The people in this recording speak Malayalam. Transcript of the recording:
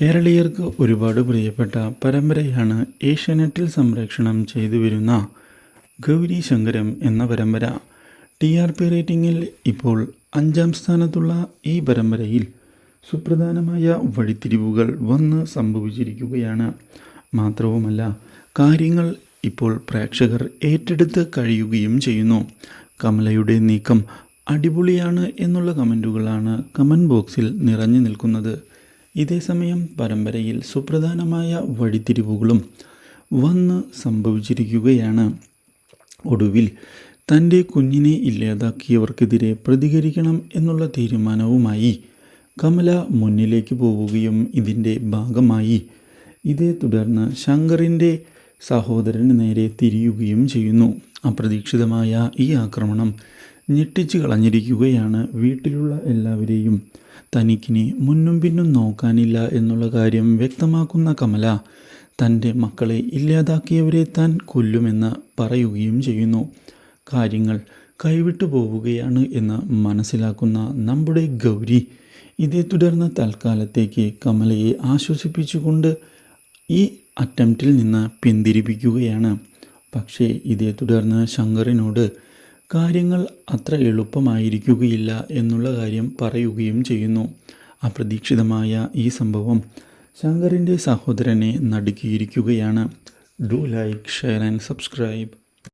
കേരളീയർക്ക് ഒരുപാട് പ്രിയപ്പെട്ട പരമ്പരയാണ് ഏഷ്യാനെറ്റിൽ സംപ്രേഷണം ചെയ്തു വരുന്ന ഗൗരി ശങ്കരം എന്ന പരമ്പര. ടി ആർ പി റേറ്റിംഗിൽ ഇപ്പോൾ അഞ്ചാം സ്ഥാനത്തുള്ള ഈ പരമ്പരയിൽ സുപ്രധാനമായ വഴിത്തിരിവുകൾ വന്ന് സംഭവിച്ചിരിക്കുകയാണ്. മാത്രവുമല്ല കാര്യങ്ങൾ ഇപ്പോൾ പ്രേക്ഷകർ ഏറ്റെടുത്ത് കഴിയുകയും ചെയ്യുന്നു. കമലയുടെ നീക്കം അടിപൊളിയാണ് എന്നുള്ള കമന്റുകളാണ് കമന്റ് ബോക്സിൽ നിറഞ്ഞു നിൽക്കുന്നത്. ഇതേസമയം പരമ്പരയിൽ സുപ്രധാനമായ വഴിത്തിരിവുകളും വന്ന് സംഭവിച്ചിരിക്കുകയാണ്. ഒടുവിൽ തന്റെ കുഞ്ഞിനെ ഇല്ലാതാക്കിയവർക്കെതിരെ പ്രതികരിക്കണം എന്നുള്ള തീരുമാനവുമായി കമല മുന്നിലേക്ക് പോവുകയും ഇതിന്റെ ഭാഗമായി. ഇതേ തുടർന്ന് ശങ്കറിന്റെ സഹോദരന് നേരെ തിരിയുകയും ചെയ്യുന്നു. അപ്രതീക്ഷിതമായ ഈ ആക്രമണം ഞെട്ടിച്ചു കളഞ്ഞിരിക്കുകയാണ് വീട്ടിലുള്ള എല്ലാവരെയും. തനിക്കിനി മുന്നും പിന്നും നോക്കാനില്ല എന്നുള്ള കാര്യം വ്യക്തമാക്കുന്ന കമല തന്റെ മക്കളെ ഇല്ലാതാക്കിയവരെ താൻ കൊല്ലുമെന്ന് പറയുകയും ചെയ്യുന്നു. കാര്യങ്ങൾ കൈവിട്ടു പോവുകയാണ് എന്ന് മനസ്സിലാക്കുന്ന നമ്മുടെ ഗൗരി ഇതേ തുടർന്ന് തൽക്കാലത്തേക്ക് കമലയെ ആശ്വസിപ്പിച്ചുകൊണ്ട് ഈ അറ്റംപ്റ്റിൽ നിന്ന് പിന്തിരിപ്പിക്കുകയാണ്. പക്ഷേ ഇതേ തുടർന്ന് ശങ്കറിനോട് കാര്യങ്ങൾ അത്ര എളുപ്പമായിരിക്കുകയില്ല എന്നുള്ള കാര്യം പറയുകയും ചെയ്യുന്നു. അപ്രതീക്ഷിതമായ ഈ സംഭവം ശങ്കറിന്റെ സഹോദരനെ നടുക്കിയിരിക്കുകയാണ്. Do like share and subscribe.